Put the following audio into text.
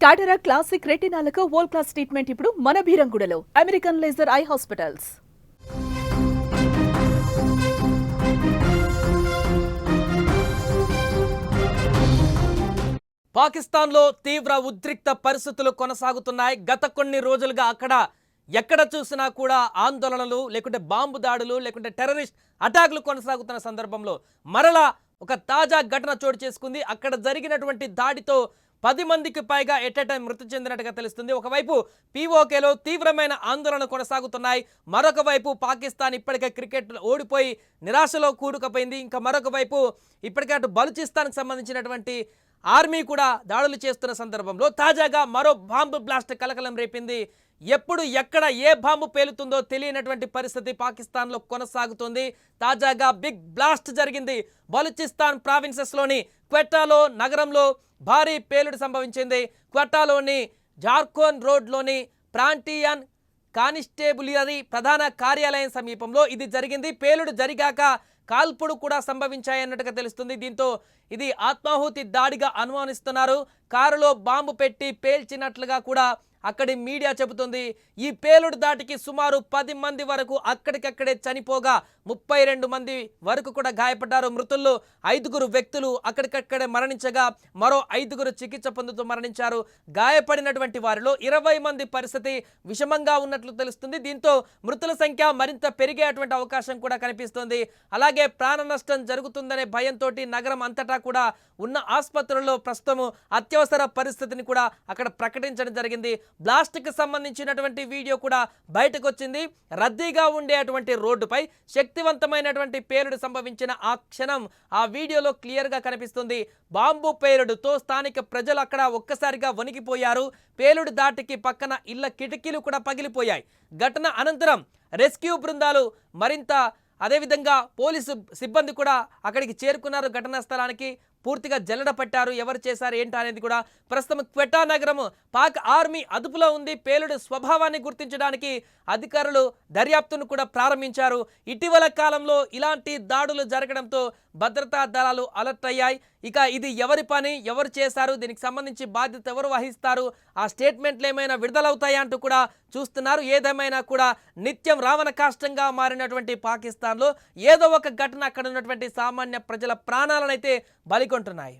టాటరా classic రెటినాలకు world class treatment ఇప్పుడు మన బీరంగుడలో అమెరికన్ లేజర్ ఐ హాస్పిటల్స్ పాకిస్తాన్లో తీవ్ర ఉద్రిక్త పరిస్థితులు కొనసాగుతున్నాయి. గత కొన్ని రోజులుగా అక్కడ ఎక్కడ చూసినా కూడా ఆందోళనలు లేకుంటే బాంబు దాడులు లేకుంటే టెర్రరిస్ట్ అటాక్లు కొనసాగుతున్న సందర్భంలో మరలా ఒక తాజా ఘటన చోటు చేసుకుంది. అక్కడ జరిగినటువంటి దాడితో పది మందికి పైగా ఎట్ టైం మృతి చెందినట్టుగా తెలుస్తుంది. ఒకవైపు పీఓకేలో తీవ్రమైన ఆందోళన కొనసాగుతున్నాయి. మరొక వైపు పాకిస్తాన్ ఇప్పటికే క్రికెట్ ఓడిపోయి నిరాశలో కూడుకుపోయింది. ఇంకా మరొక వైపు ఇప్పటికే అటు బలుచిస్తాన్కి సంబంధించినటువంటి ఆర్మీ కూడా దాడులు చేస్తున్న సందర్భంలో తాజాగా మరో బాంబు బ్లాస్ట్ కలకలం రేపింది. ఎప్పుడు ఎక్కడ ఏ బాంబు పేలుతుందో తెలియనటువంటి పరిస్థితి పాకిస్తాన్లో కొనసాగుతుంది. తాజాగా బిగ్ బ్లాస్ట్ జరిగింది. బలూచిస్తాన్ ప్రావిన్సెస్లోని క్వెట్టాలో నగరంలో భారీ పేలుడు సంభవించింది. క్వెట్టాలోని జార్కోన్ రోడ్లోని ప్రాంటియన్ కానిస్టేబులరీ ప్రధాన కార్యాలయం సమీపంలో ఇది జరిగింది. పేలుడు జరిగాక కాల్పుడు కూడా సంభవించాయన్నట్టుగా తెలుస్తుంది. దీంతో ఇది ఆత్మాహుతి దాడిగా అనుమానిస్తున్నారు. కారులో బాంబు పెట్టి పేల్చినట్లుగా కూడా అక్కడి మీడియా చెబుతుంది ఈ పేలుడు దాటికి సుమారు పది మంది వరకు అక్కడికక్కడే చనిపోగా ముప్పై రెండు మంది వరకు కూడా గాయపడ్డారు. మృతుల్లో ఐదుగురు వ్యక్తులు అక్కడికక్కడే మరణించగా మరో ఐదుగురు చికిత్స పొందుతూ మరణించారు. గాయపడినటువంటి వారిలో ఇరవై మంది పరిస్థితి విషమంగా ఉన్నట్లు తెలుస్తుంది. దీంతో మృతుల సంఖ్య మరింత పెరిగేటువంటి అవకాశం కూడా కనిపిస్తుంది. అలాగే ప్రాణ నష్టం జరుగుతుందనే భయంతో నగరం అంతటా కూడా ఉన్న ఆసుపత్రుల్లో ప్రస్తుతం అత్యవసర పరిస్థితిని కూడా అక్కడ ప్రకటించడం జరిగింది. బ్లాస్ట్కి సంబంధించినటువంటి వీడియో కూడా బయటకు వచ్చింది రద్దీగా ఉండేటువంటి రోడ్డుపై శక్తివంతమైనటువంటి పేలుడు సంభవించిన ఆ క్షణం ఆ వీడియోలో క్లియర్గా కనిపిస్తుంది. బాంబు పేలుడుతో స్థానిక ప్రజలు అక్కడ ఒక్కసారిగా వణికిపోయారు. పేలుడు దాటికి పక్కన ఇళ్ళ కిటికీలు కూడా పగిలిపోయాయి. ఘటన అనంతరం రెస్క్యూ బృందాలు మరింత అదేవిధంగా పోలీసు సిబ్బంది కూడా అక్కడికి చేరుకున్నారు ఘటనా స్థలానికి. పూర్తిగా జల్లడ పట్టారు. ఎవరు చేశారు ఏంటా అనేది కూడా ప్రస్తుతం క్వెటా నగరం పాక్ ఆర్మీ అదుపులో ఉంది. పేలుడు స్వభావాన్ని గుర్తించడానికి అధికారులు దర్యాప్తును కూడా ప్రారంభించారు. ఇటీవల కాలంలో ఇలాంటి దాడులు జరగడంతో భద్రతా దళాలు అలర్ట్ అయ్యాయి. ఇక ఇది ఎవరి పని ఎవరు చేశారు దీనికి సంబంధించి బాధ్యత ఎవరు వహిస్తారు ఆ స్టేట్మెంట్లు ఏమైనా విడుదలవుతాయా అంటూ కూడా చూస్తున్నారు. ఏదేమైనా కూడా నిత్యం రావణ కాష్టంగా మారినటువంటి పాకిస్తాన్లో ఏదో ఒక ఘటన అక్కడ ఉన్నటువంటి సామాన్య ప్రజల ప్రాణాలనైతే బలికొంటున్నాయి